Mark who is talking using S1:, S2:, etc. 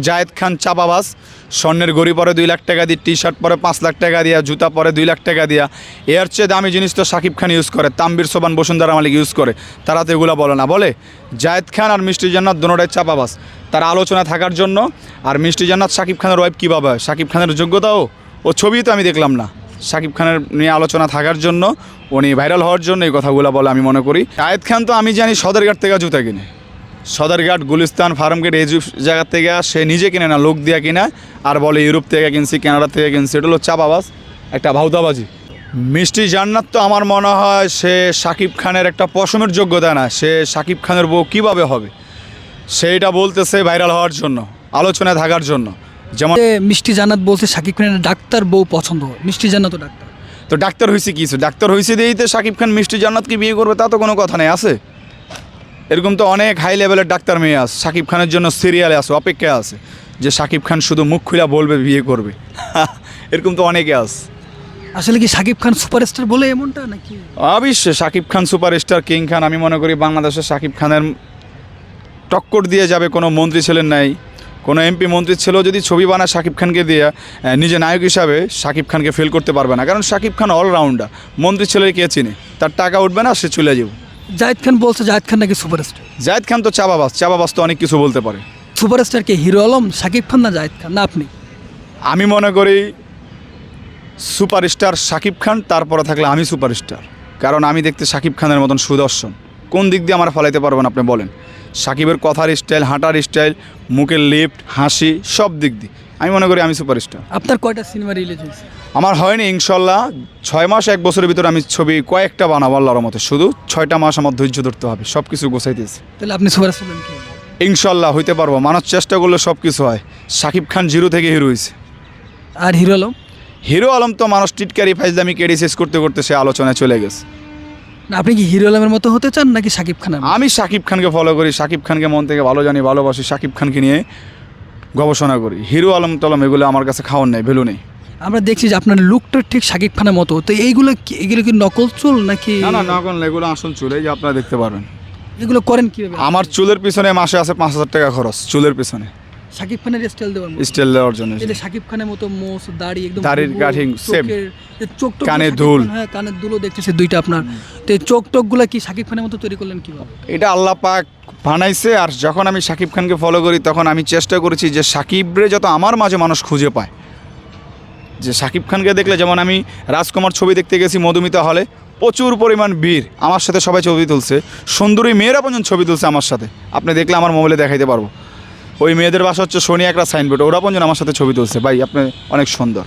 S1: জায়েদ খান চাপাবাস স্বর্ণের গড়ি পরে দুই লাখ টাকা দিয়ে টি শার্ট পরে পাঁচ লাখ টাকা দিয়া, জুতা পরে দুই লাখ টাকা দিয়া। এর চেয়ে দামি জিনিস তো শাকিব খান ইউজ করে তাম্বির সোবান বসুন্ধরা মালিক ইউজ করে। তারা তো এগুলো বলে না। বলে, জায়েদ খান আর মিষ্টি জান্নাত দুটাই চাপাবাস তার আলোচনা থাকার জন্য আর মিষ্টি জান্নাত শাকিব খানের ওয়াইফ কীভাবে হয়? শাকিব খানের যোগ্যতাও ও ছবি তো আমি দেখলাম না। শাকিব খানের নিয়ে আলোচনা থাকার জন্য, উনি ভাইরাল হওয়ার জন্য এই কথাগুলো বলে আমি মনে করি। জায়েদ খান তো আমি জানি সদরঘাট থেকে জুতা কিনে। সদরঘাট গুলিস্তান ফার্মগেট এই জায়গা থেকে সে নিজে কিনে না লোক দিয়া কিনা আর বলে ইউরোপ থেকে কিনছি কানাডা থেকে কিনছি। এটা হলো চাপাবাজ একটা ভাউতাবাজি। মিষ্টি জান্নাত তো আমার মনে হয় সে শাকিব খানের একটা পশমের যোগ্যতা না। সে শাকিব খানের বউ কীভাবে হবে? সেইটা বলতেছে ভাইরাল হওয়ার জন্য আলোচনায় থাকার জন্য। যেমন
S2: মিষ্টি জান্নাত বলছে শাকিব খানের ডাক্তার বউ পছন্দ হয়। মিষ্টি জান্নাতও ডাক্তার।
S1: তো ডাক্তার হয়েছে কিছু ডাক্তার হয়েছে দিয়েই তো শাকিব খান মিষ্টি জান্নাতকে বিয়ে করবে তা তো কোনো কথা নেই আছে? এরকম তো অনেক হাই লেভেলের ডাক্তার মেয়ে আছে। শাকিব খানের জন্য সিরিয়ালে আছে অপেক্ষায় আছে যে শাকিব খান শুধু মুখ খুলে বলবে বিয়ে করবে। এরকম তো অনেকে আছে।
S2: আসলে কি শাকিব খান সুপারস্টার বলে এমনটা নাকি?
S1: অবশ্যই শাকিব খান সুপারস্টার কিং খান আমি মনে করি বাংলাদেশে শাকিব খানের টক্কর দিয়ে যাবে কোনো মন্ত্রী ছিলেন নাই। কোনো এমপি মন্ত্রী ছিল যদি ছবি বানায় শাকিব খানকে দিয়ে নিজে নায়ক হিসাবে শাকিব খানকে ফেল করতে পারবে না। কারণ শাকিব খান অলরাউন্ডার মন্ত্রী ছেলে কে চিনে? তার টাকা উঠবে না সে চলে যাবে।
S2: জাহিদ খান বলছে জাহিদ খান নাকি সুপারস্টার?
S1: জায়েদ খান তো চাবাবাস চাবাবাস তো অনেক কিছু বলতে পারে।
S2: সুপারস্টার কে? হিরো আলম শাকিব খান না জাহিদ খান? না আপনি?
S1: আমি মনে করি সুপারস্টার শাকিব খান তারপরে থাকলে আমি সুপারস্টার। কারণ আমি দেখতে শাকিব খানের মতন সুদর্শন। কোন দিক দিয়ে আমার ফলাইতে পারবেন আপনি বলেন। সাকিবের কথার স্টাইল হাঁটার স্টাইল মুখের লিফট হাসি সব দিক দিয়ে। আমি মনে করি আমি সুপারস্টার।
S2: আপনার কয়টা সিনেমা রিলিজ হয়েছে?
S1: আমার হয়নি ইনশাল্লাহ। ছয় মাস এক বছরের ভিতরে আমি ছবি কয়েকটা বানাবো আল্লাহর মতো শুধু ছয়টা মাস আমার ধৈর্য ধরতে হবে সব কিছু গোছাইতেছি
S2: তাহলে আপনি সুপারস্টার
S1: ইনশাল্লাহ হইতে পারব। মানুষ চেষ্টা করলে সব কিছু হয়। শাকিব খান জিরো থেকে হিরো হয়েছে।
S2: আর হিরো আলম?
S1: হিরো আলম তো মানুষ টিটকারি ফাইজলামি কেডি শেষ করতে করতে সে আলোচনায় চলে গেছে।
S2: আপনি কি হিরো আলমের মতো হতে চান নাকি শাকিব খান
S1: আমি শাকিব খানকে ফলো করি। শাকিব খানকে মন থেকে ভালো জানি ভালোবাসি। শাকিব খানকে নিয়ে গবেষণা করি। হিরো আলম তলম এগুলো আমার কাছে খাওয়ার নেই ভ্যালু নেই।
S2: আমরা দেখছি যে আপনার লুকটা ঠিক শাকিব খানের মতো। তো এইগুলো কি এগুলো কি নকল চুল নাকি?
S1: না না না এগুলো আসল চুল এই যে আপনারা দেখতে পারবেন।
S2: এগুলো করেন কীভাবে?
S1: আমার চুলের পিছনে মাসে আছে পাঁচ হাজার টাকা খরচ চুলের পিছনে।
S2: শাকিব খানের স্টাইল দেওয়ার
S1: স্টাইল দেওয়ার জন্য।
S2: শাকিব খানের মতো মোস দাড়ি একদম
S1: দাড়ির
S2: কাটিং যে চোখ
S1: কানে দুল।
S2: হ্যাঁ কানের দুলও দেখতেছে দুইটা আপনার। তো এই চোখ টোকগুলো কি শাকিব খানের মতো তৈরি করলেন কীভাবে?
S1: এটা আল্লাহ পাক বানাইছে আর যখন আমি শাকিব খানকে ফলো করি তখন আমি চেষ্টা করেছি যে সাকিবরে যত আমার মাঝে মানুষ খুঁজে পায়। যে শাকিব খানকে দেখলে যেমন আমি রাজকুমার ছবি দেখতে গেছি মধুমিতা হলে প্রচুর পরিমাণ বীর আমার সাথে সবাই ছবি তুলছে। সুন্দরী মেয়েরা পর্যন্ত ছবি তুলছে আমার সাথে। আপনি দেখলে আমার মোবাইলে দেখাইতে পারব। ওই মেয়েদের বাসা হচ্ছে সোনিয়া একটা সাইনবোর্ড ওরা পর্যন্ত আমার সাথে ছবি তুলছে। ভাই আপনি অনেক সুন্দর।